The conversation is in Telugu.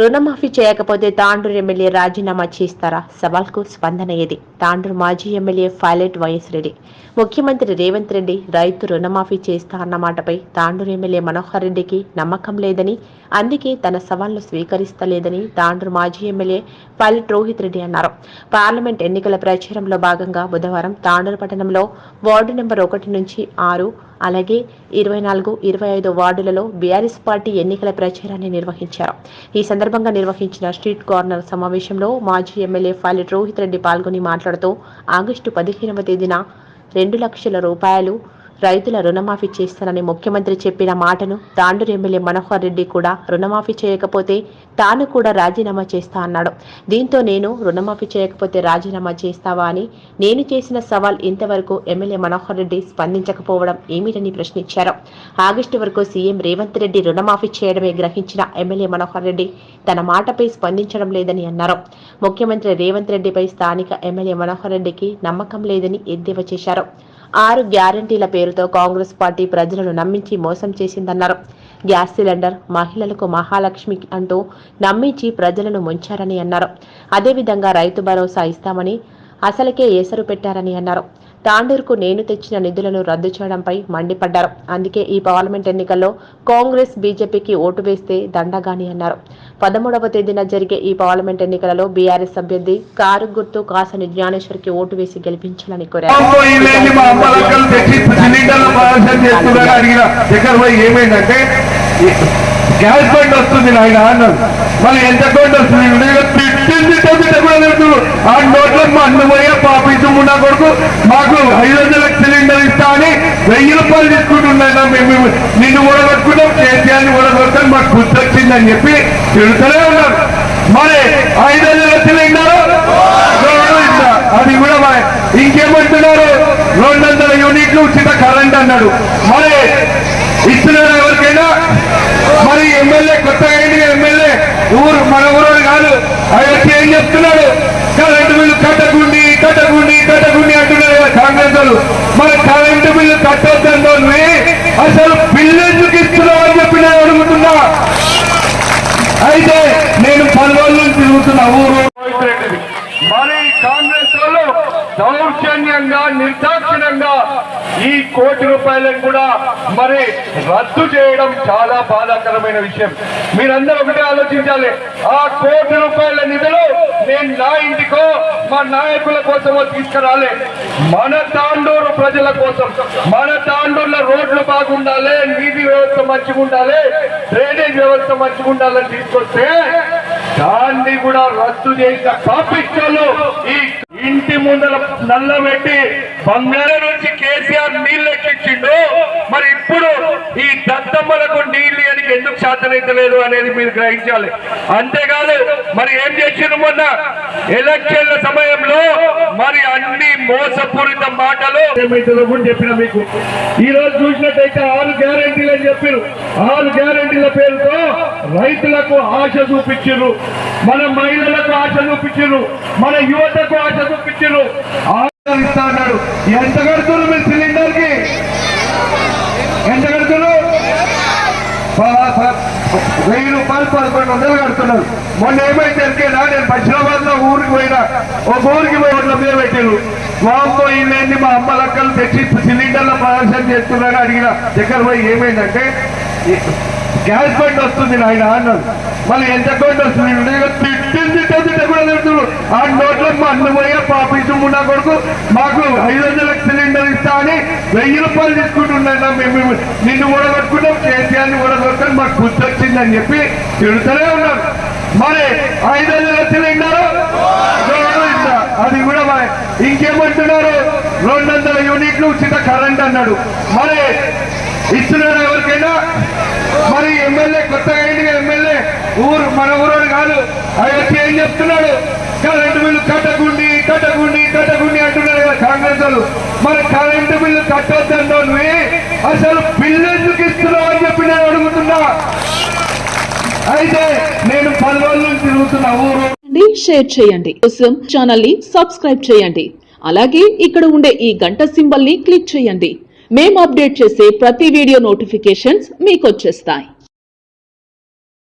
రుణమాఫీ చేయకపోతే తాండూరు ఎమ్మెల్యే రాజీనామా చేస్తారా? సవాల్కు స్పందన ఏది? తాండూరు మాజీ ఎమ్మెల్యే పైలట్ వైఎస్ రెడ్డి. ముఖ్యమంత్రి రేవంత్ రెడ్డి రైతు రుణమాఫీ చేస్తా అన్న మాటపై తాండూరు ఎమ్మెల్యే మనోహర్ రెడ్డికి నమ్మకం లేదని అందుకే తన సవాల్ను స్వీకరిస్తలేదని తాండూరు మాజీ ఎమ్మెల్యే పైలట్ రోహిత్ రెడ్డి అన్నారు. పార్లమెంట్ ఎన్నికల ప్రచారంలో భాగంగా బుధవారం తాండూరు పట్టణంలో వార్డు నెంబర్ ఒకటి నుంచి ఆరు అలాగే ఇరవై నాలుగు ఇరవై ఐదు వార్డులలో బీఆర్ఎస్ పార్టీ ఎన్నికల ప్రచారాన్ని నిర్వహించారు. ఈ సందర్భంగా నిర్వహించిన స్ట్రీట్ కార్నర్ సమావేశంలో మాజీ ఎమ్మెల్యే పైలట్ రోహిత్ రెడ్డి పాల్గొని మాట్లాడుతూ ఆగస్టు పదిహేనవ తేదీన రెండు లక్షల రూపాయలు రైతుల రుణమాఫీ చేస్తానని ముఖ్యమంత్రి చెప్పిన మాటను తాండూరు ఎమ్మెల్యే మనోహర్ రెడ్డి కూడా రుణమాఫీ చేయకపోతే తాను కూడా రాజీనామా చేస్తా అన్నాడు. దీంతో నేను రుణమాఫీ చేయకపోతే రాజీనామా చేస్తావా అని నేను చేసిన సవాల్ ఇంతవరకు ఎమ్మెల్యే మనోహర్ రెడ్డి స్పందించకపోవడం ఏమిటని ప్రశ్నించారు. ఆగస్టు వరకు సీఎం రేవంత్ రెడ్డి రుణమాఫీ చేయడమే గ్రహించిన ఎమ్మెల్యే మనోహర్ రెడ్డి తన మాటపై స్పందించడం లేదని అన్నారు. ముఖ్యమంత్రి రేవంత్ రెడ్డిపై స్థానిక ఎమ్మెల్యే మనోహర్ రెడ్డికి నమ్మకం లేదని ఎద్దేవా చేశారు. ఆరు గ్యారంటీల పేరుతో కాంగ్రెస్ పార్టీ ప్రజలను నమ్మించి మోసం చేసిందన్నారు. గ్యాస్ సిలిండర్ మహిళలకు మహాలక్ష్మి అంటూ నమ్మించి ప్రజలను ముంచారని అన్నారు. అదేవిధంగా రైతు భరోసా ఇస్తామని అసలుకే ఏసరు పెట్టారని అన్నారు. తాండూరుకు నేను తెచ్చిన నిధులను రద్దు చేయడంపై మండిపడ్డారు. అందుకే ఈ పార్లమెంట్ ఎన్నికల్లో కాంగ్రెస్ బీజేపీకి ఓటు వేస్తే దండగాని అన్నారు. పదమూడవ తేదీన జరిగే ఈ పార్లమెంట్ ఎన్నికలలో బీఆర్ఎస్ అభ్యర్థి కారు గుర్తు కాసని జ్ఞానేశ్వర్కి ఓటు వేసి గెలిపించాలని కోరారు. బాంబో ఇల్లేంది ప్రదర్శన చేస్తున్నారని అడిగిన దగ్గర పోయి ఏమైందంటే గ్యాస్ బండ్ వస్తుంది నాయన అన్నారు మరి ఎంత బండ్ వస్తుంది? నేను తిట్టింది తగ్గితే కూడా లేదు ఆ నోట్లో మా అన్నమయ్య పాపించు కొడుకు మాకు ఐదు వందల సిలిండర్ ఇస్తా అని వెయ్యి రూపాయలు తీసుకుంటున్నాయి మేము నిన్ను కూడా కొట్టుకుంటాం కేసీఆర్ని కూడా కొడతాం మాకు గుర్తు వచ్చిందని చెప్పి తిడుతూనే ఉన్నారు. మరి ఐదు వందల సిలిండర్? అది కూడా మరి ఇంకేమంటున్నారు? రెండు వందల యూనిట్లు ఉచిత కరెంట్ అన్నాడు. మరి ఇస్తున్నారు ఎవరికైనా? మరి ఎమ్మెల్యే కొత్తగా అయింది ఎమ్మెల్యే? ఊరు మన ఊరు కాదు. ఆయన ఏం చెప్తున్నాడు? కరెంటు బిల్లు కట్టకుండి కట్టకుండి కట్టకుండి అంటున్నారు కదా కాంగ్రెస్ వాళ్ళు. మరి కరెంటు బిల్లు కట్టొద్దందో అసలు బిల్లు ఎందుకు ఇస్తున్నావు అని చెప్పి నేను అడుగుతున్నా. అయితే నేను పలు రోజుల నుంచి చూస్తున్నా ఊరు మరి కాంగ్రెస్ వాళ్ళు దౌర్జన్యంగా నిర్దాక్షిణ్యంగా ఈ కోటి రూపాయలను కూడా మరి రద్దు చేయడం చాలా బాధాకరమైన విషయం. మీరందరూ ఒకటే ఆలోచించాలి. ఆ కోటి రూపాయల నిధులు నేను నా ఇంటికో మా నాయకుల కోసమో తీసుకురాలే. మన తాండూరు ప్రజల కోసం మన తాండూరులో రోడ్లు బాగుండాలి నీటి వ్యవస్థ మంచిగా ఉండాలి డ్రైనేజ్ వ్యవస్థ మంచిగా ఉండాలని తీసుకొస్తే దాన్ని కూడా రద్దు చేసిన పాపిస్టులు ఈ ఇంటి నల్లబెట్టి బంగారం నుంచి కేసీఆర్ నీళ్ళు ఎక్కించిండు. మరి ఇప్పుడు ఈ దత్తమ్మలకు నీళ్ళు ఎందుకు సాధ్యమైతలేదు అనేది మీరు గ్రహించాలి. అంతేకాదు మరి ఏం చేసిన మొన్న? ఎలక్షన్ల సమయంలో మరి అన్ని మోసపూరిత మాటలు ఏమైతుందో కూడా చెప్పిన మీకు. ఈ రోజు చూసినట్టయితే ఆరు గ్యారంటీలు అని చెప్పారు ఆరు గ్యారెంటీల పేరుతో రైతులకు ఆశ చూపించారు మన మహిళలకు ఆశ చూపించారు మన యువతకు ఆశ చూపించారు ఆశ ఇస్తా అన్నాడు. ఎంత కడుతున్నారు మీరు సిలిండర్కి ఎంత కడుతున్నారు ప- ప- వెయ్యి రూపాయలు పదకొండు వందలు కడుతున్నారు మొన్న ఏమైతే ఎరికేనా నేను పశ్చిమాబాద్లో ఊరికి పోయినా ఒక ఊరికి పోయి ఒట్ల మీద పెట్టారు వామ్మో ఇల్లేంది మా అమ్మ లక్కలు తెచ్చి సిలిండర్ల ప్రదర్శన చేస్తున్నారని అడిగిన దగ్గర పోయి ఏమైందంటే గ్యాస్ బండ్ వస్తుంది నాయన అన్నాడు. మళ్ళీ ఎంత బండ్ వస్తుంది? తిట్టింది తిట్టింది తగ్గితే కూడా లేదు ఆ నోట్లో అన్నమయ్య పాపించు మున్నా కొడుకు మాకు ఐదు వందల సిలిండర్ ఇస్తా అని వెయ్యి రూపాయలు తీసుకుంటున్నా మేము నిన్ను కూడా కొట్టుకుంటాం కేసీఆర్ని కూడా కొట్టుకుని మాకు గుర్తొచ్చిందని చెప్పి తిడుతూనే ఉన్నారు మరి ఐదు వందల సిలిండర్? అది కూడా మరి ఇంకేమంటున్నారు? రెండు వందల యూనిట్లు ఉచిత కరెంట్ అన్నాడు. మరి ఇస్తున్నారు ఎవరికైనా? మరి ఎమ్మెల్యే కొత్తగా ఎమ్మెల్యే. ఊరు మన ఊరోడు కాదు. ఆయన వచ్చి ఏం చెప్తున్నాడు? కరెంటు బిల్లు కట్టకుండి కట్టకుండి కట్టకుండి అంటున్నారు కదా కాంగ్రెస్ వాళ్ళు. మరి కరెంటు బిల్లు కట్టొద్దందో అసలు బిల్లు ఎందుకు ఇస్తున్నావు అని చెప్పి నేను అడుగుతున్నా. అయితే నేను పది రోజుల నుంచి తిరుగుతున్నా ఊరు. షేర్ చేయండి. కోసం ఛానల్ని సబ్స్క్రైబ్ చేయండి. అలాగే ఇక్కడ ఉండే ఈ గంట సింబల్ని క్లిక్ చేయండి. మేము అప్డేట్ చేసే ప్రతి వీడియో నోటిఫికేషన్స్ మీకు వచ్చేస్తాయి.